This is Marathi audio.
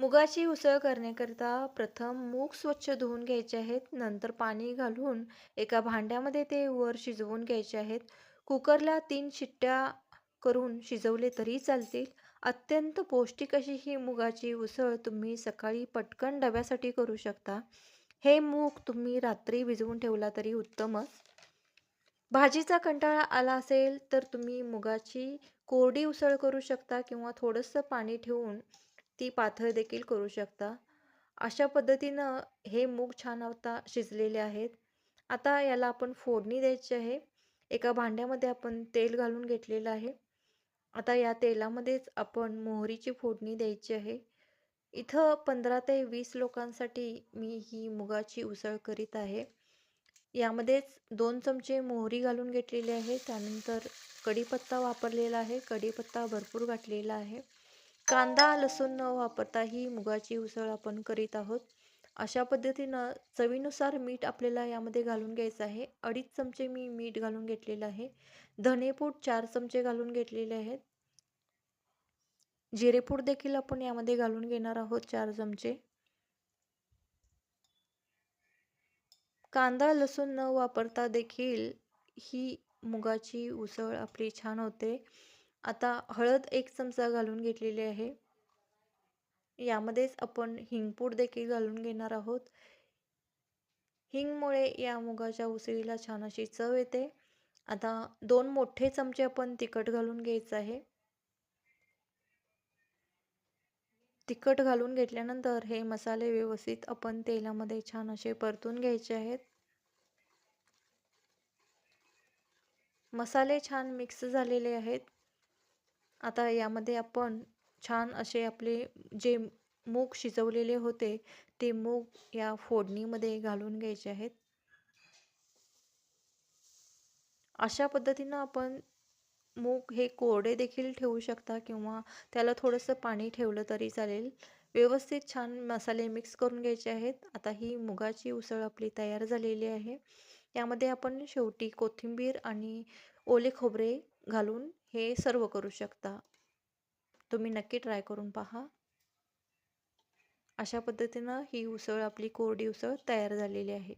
मुगाची उसळ करण्याकरिता प्रथम मूग स्वच्छ धुवून घ्यायचे आहेत. नंतर पाणी घालून एका भांड्यामध्ये ते वर शिजवून घ्यायचे आहेत. कुकरला तीन शिट्ट्या करून शिजवले तरी चालतील. अत्यंत पौष्टिक अशी ही मुगाची उसळ तुम्ही सकाळी पटकन डब्यासाठी करू शकता. हे मूग तुम्ही रात्री भिजवून ठेवला तरी उत्तमच. भाजीचा कंटाळा आला असेल तर तुम्ही मुगाची कोरडी उसळ करू शकता किंवा थोडंसं पाणी ठेवून ती पातळ देखील करू शकता. अशा पद्धतीनं हे मूग छान आता शिजलेले आहेत. आता याला आपण फोडणी द्यायची आहे. एका भांड्यामध्ये आपण तेल घालून घेतलेलं आहे. आता या तेलामध्येच आपण मोहरीची फोडणी द्यायची आहे. इथं पंधरा ते वीस लोकांसाठी मी ही मुगाची उसळ करीत आहे. यामध्येच दोन चमचे मोहरी घालून घेतलेली आहे. त्यानंतर कढीपत्ता वापरलेला आहे. कढीपत्ता भरपूर घातलेला आहे. कांदा लसूण न वापरता ही मुगाची उसळ आपण करीत आहोत. अशा पद्धतीनं चवीनुसार मीठ आपल्याला यामध्ये घालून घ्यायचं आहे. अडीच चमचे मी मीठ घालून घेतलेलं आहे. धनेपूड चार चमचे घालून घेतलेले आहेत. जिरेपूड देखील आपण यामध्ये घालून घेणार आहोत चार चमचे. कांदा लसूण न वापरता देखील ही मुगाची उसळ आपली छान होते. आता हळद एक चमचा घालून घेतलेली आहे. यामध्येच आपण हिंगपूड देखील घालून घेणार आहोत. हिंगमुळे या मुगाच्या उसळीला छान अशी चव येते. आता दोन मोठे चमचे आपण तिखट घालून घ्यायचं आहे. तिखट घालून घेतल्यानंतर हे मसाले व्यवस्थित आपण तेलामध्ये छान असे परतून घ्यायचे आहेत. मसाले छान मिक्स झालेले आहेत. आता यामध्ये आपण छान असे आपले जे मूग शिजवलेले होते ते मूग या फोडणीमध्ये घालून घ्यायचे आहेत. अशा पद्धतीनं आपण मूग हे कोरडे देखील ठेवू शकता किंवा त्याला थोडंसं पाणी ठेवलं तरी चालेल. व्यवस्थित छान मसाले मिक्स करून घ्यायचे आहेत. आता ही मुगाची उसळ आपली तयार झालेली आहे. यामध्ये आपण शेवटी कोथिंबीर आणि ओले खोबरे घालून हे सर्व करू शकता. तुम्ही नक्की ट्राय करून पहा. अशा पद्धतीनं ही उसळ आपली कोरडी उसळ तयार झालेली आहे.